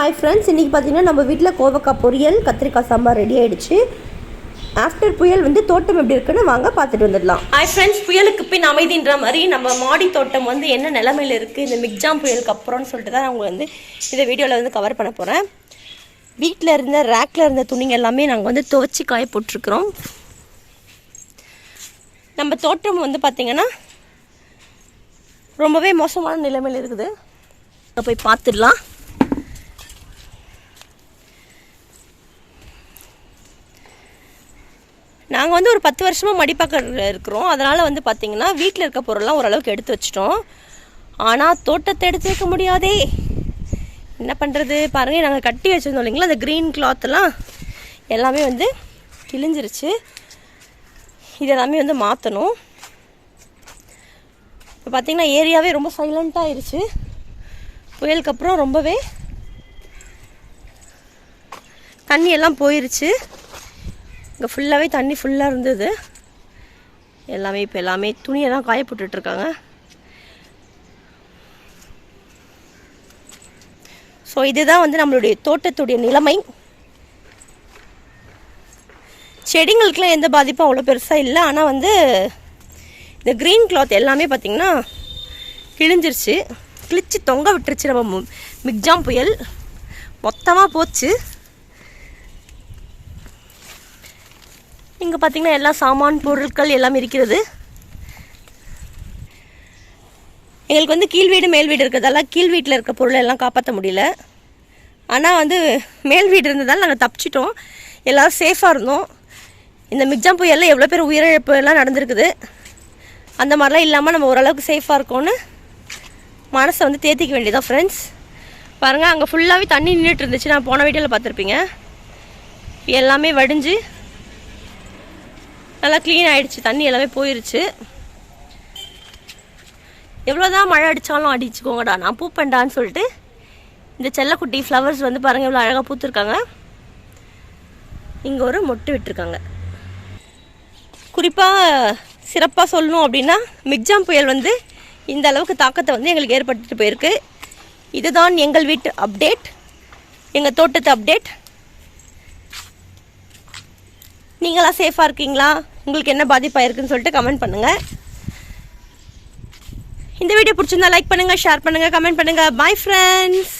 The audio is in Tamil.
ஹாய் ஃப்ரெண்ட்ஸ் இன்றைக்கி பார்த்தீங்கன்னா நம்ம வீட்டில் கோவக்காய் பொரியல் கத்திரிக்காய் சாம்பார் ரெடி ஆகிடுச்சு ஆஃப்டர் புயல் வந்து தோட்டம் எப்படி இருக்குன்னு வாங்க பார்த்துட்டு வந்துடலாம். ஹாய் ஃப்ரெண்ட்ஸ் புயலுக்கு பின் அமைதின்ற மாதிரி நம்ம மாடி தோட்டம் வந்து என்ன நிலமையில இருக்குது இந்த மிக்ஜாம் புயலுக்கு அப்புறம்னு சொல்லிட்டு தான் நான் வந்து இந்த வீடியோவில் வந்து கவர் பண்ண போகிறேன் வீட்டில் இருந்த ரேக்கில் இருந்த துணிங்க எல்லாமே நாங்கள் வந்து துவச்சி காய போட்டிருக்கிறோம். நம்ம தோட்டம் வந்து பார்த்திங்கன்னா ரொம்பவே மோசமான நிலைமையில் இருக்குது. போய் பார்த்துடலாம் நாங்கள் வந்து ஒரு பத்து வருஷமாக மடிப்பாக்கத்தில் இருக்கிறோம். அதனால் வந்து பார்த்திங்கன்னா வீட்டில் இருக்க பொருள்லாம் ஓரளவுக்கு எடுத்து வச்சிட்டோம். ஆனால் தோட்டத்தை எடுத்து வைக்க முடியாதே. என்ன பண்ணுறது பாருங்கள் நாங்கள் கட்டி வச்சுருந்தோம் இல்லைங்களா அந்த க்ரீன் கிளாத்லாம் எல்லாமே. வந்து கிழிஞ்சிருச்சு. இது எல்லாமே வந்து மாற்றணும் இப்போ பார்த்திங்கன்னா ஏரியாவே ரொம்ப சைலண்ட்டாக ஆயிடுச்சு புயலுக்கு அப்புறம் ரொம்பவே தண்ணி எல்லாம் போயிருச்சு. இங்கே ஃபுல்லாகவே தண்ணி ஃபுல்லாக இருந்தது. எல்லாமே இப்போ எல்லாமே துணியெல்லாம் காய போட்டுட்ருக்காங்க ஸோ இதுதான் வந்து நம்மளுடைய தோட்டத்துடைய நிலைமை. செடிங்களுக்கெலாம் எந்த பாதிப்பும் அவ்வளோ பெருசாக இல்லை. ஆனால் வந்து இந்த க்ரீன் கிளாத் எல்லாமே பார்த்திங்கன்னா கிழிஞ்சிருச்சு. கிழிச்சு தொங்க விட்டுருச்சு. நம்ம மிக்ஜாம் புயல். மொத்தமாக போச்சு. இங்கே பார்த்தீங்கன்னா எல்லா சாமான் பொருட்கள் எல்லாம் இருக்கிறது. எங்களுக்கு வந்து கீழ் வீடு மேல் வீடு இருக்கிறதால கீழ் வீட்டில் இருக்க பொருளை எல்லாம் காப்பாற்ற முடியல. ஆனால் வந்து மேல் வீடு இருந்ததால் நாங்கள் தப்பிச்சிட்டோம். எல்லோரும் சேஃபாக இருந்தோம். இந்த மிக்ஜாம் புயலில் எவ்வளோ பேர் உயிரிழப்பு எல்லாம் நடந்திருக்குது. அந்த மாதிரிலாம் இல்லாமல் நம்ம ஓரளவுக்கு சேஃபாக இருக்கோன்னு மனசை வந்து தேத்திக்க வேண்டியதான் ஃப்ரெண்ட்ஸ் பாருங்கள் அங்கே ஃபுல்லாகவே தண்ணி நின்றுட்டு இருந்துச்சு. நான் போன வீட்டில் பார்த்துருப்பீங்க. எல்லாமே வடிஞ்சு நல்லா க்ளீன் ஆயிடுச்சு. தண்ணி எல்லாமே போயிடுச்சு எவ்வளோதான் மழை அடித்தாலும் அடிச்சுக்கோங்கடா. நான் பூப்பேன்டான்னு சொல்லிட்டு இந்த செல்லக்குட்டி ஃப்ளவர்ஸ் வந்து பாருங்கள் இவ்வளோ அழகாக பூத்துருக்காங்க. இங்கே ஒரு மொட்டு விட்டுருக்காங்க. குறிப்பாக சிறப்பாக சொல்லணும் அப்படின்னா மிக்ஜாம் புயல் வந்து இந்த அளவுக்கு தாக்கத்தை வந்து எங்களுக்கு ஏற்பட்டுட்டு போயிருக்கு. இதுதான் எங்கள் வீட்டு அப்டேட் எங்கள் தோட்டத்து அப்டேட் நீங்களாம் சேஃபாக இருக்கீங்களா? உங்களுக்கு என்ன பாதிப்பாக இருக்குதுன்னு சொல்லிட்டு கமெண்ட் பண்ணுங்கள் இந்த வீடியோ பிடிச்சிருந்தா லைக் பண்ணுங்கள் ஷேர் பண்ணுங்கள் கமெண்ட் பண்ணுங்கள் பாய் ஃப்ரெண்ட்ஸ்